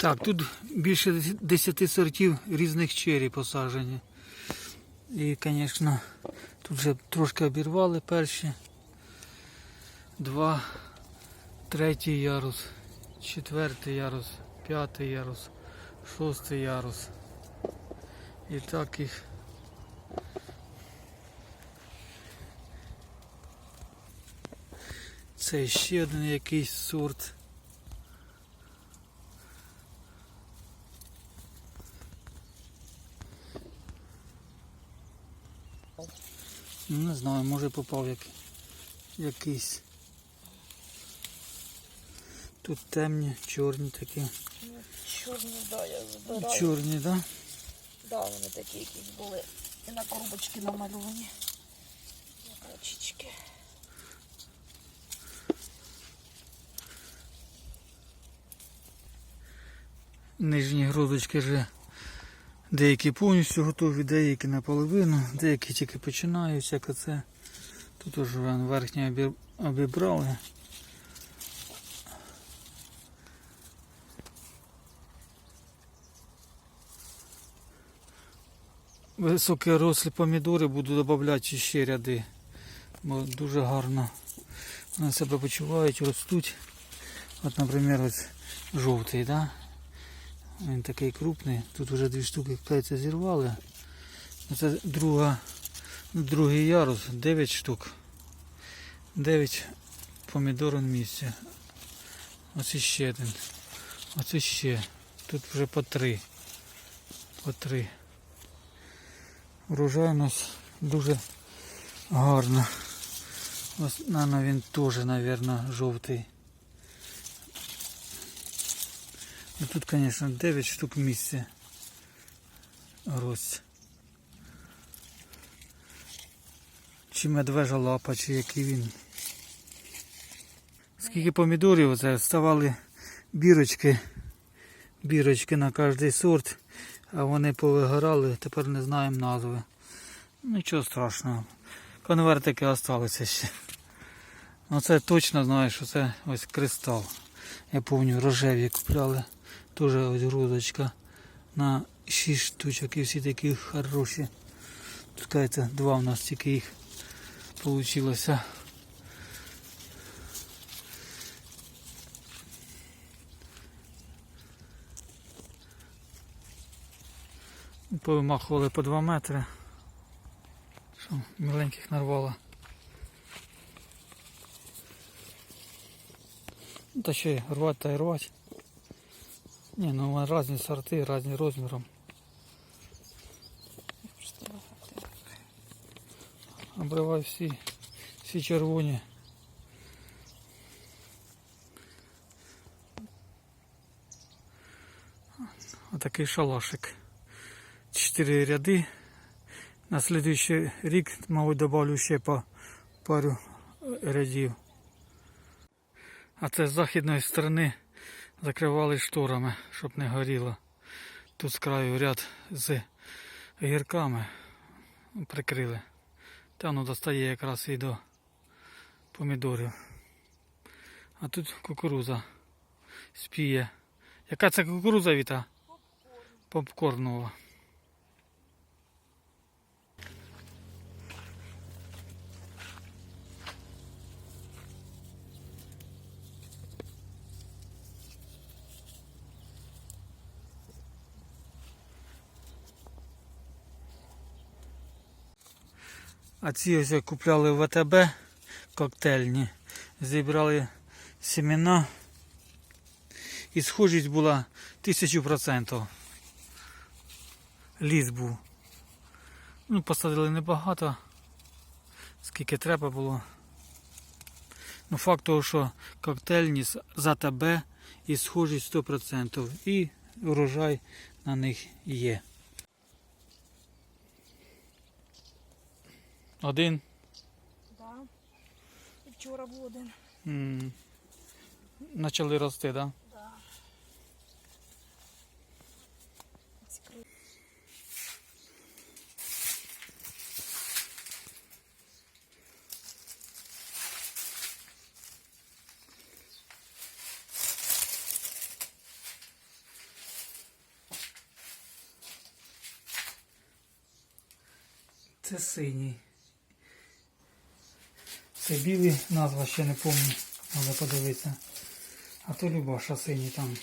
Так, тут більше 10 сортів різних чері посаджені. І, звісно, тут вже трошки обірвали перші. Два, третій ярус, четвертий ярус, п'ятий ярус, шостий ярус. І так їх. Це ще один якийсь сорт. Не знаю, може попав як, якийсь. Тут темні, чорні такі. Чорні, да, я збираю. Чорні, так? Да? Да, вони такі якісь були. І на коробочки намальовані. Качечки. Нижні грудочки вже деякі повністю готові, деякі наполовину, деякі тільки починають, як оце. Тут уже верхні обібрали. Високі рослі помідори буду додати ще ряди, бо дуже гарно вони себе почувають, ростуть. От, наприклад, ось жовтий, да? Він такий крупний. Тут вже дві штуки кажеться, зірвали. Це друга, другий ярус, 9 штук. 9 помідор на місці. Ось іще один. Ось іще. Тут вже по три. По три. Врожайність дуже гарна. Ось, наверно, він теж, мабуть, жовтий. Ну тут, конечно, 9 штук в місці. Гроздь. Чи медвежа лапа, чи який він. Скільки помідорів оце ставали бірочки. Бірочки на кожний сорт, а вони повигорали, тепер не знаємо назви. Нічого страшного. Конвертики залишилися ще. Оце точно знаю, що це ось кристал. Я пам'ятаю, рожеві купляли. Теж ось грудочка на 6 штучок і всі такі хороші. Тут кажеться, два у нас тільки їх вийшло. Повимахували по 2 метри. Що, миленьких нарвало. Та ще й рвати та й рвати. Ні, ну різні сорти, різні розміром. Обривай всі, всі червоні. Отакий шалашик. Чотири ряди. На слідуючий рік, мабуть, добавлю ще по пару рядів. А це з західної сторони закривали шторами, щоб не горіло. Тут з краю ряд з гірками прикрили. Та воно достає якраз і до помідорів. А тут кукуруза спіє. Яка це кукуруза Віта? Попкорнова. А ці ось купляли в ВТБ коктейльні, зібрали семена і схожість була тисячу процентів. Ліс був. Ну, посадили небагато, скільки треба було. Ну, факт того, що коктейльні з АТБ і схожість 100%. І урожай на них є. Один? Так. Да. І вчора був один. М. Начали рости, так? Да. Це синій. Це білий, назва ще не пам'ятаю, треба подивитися. А то Любаша синій там.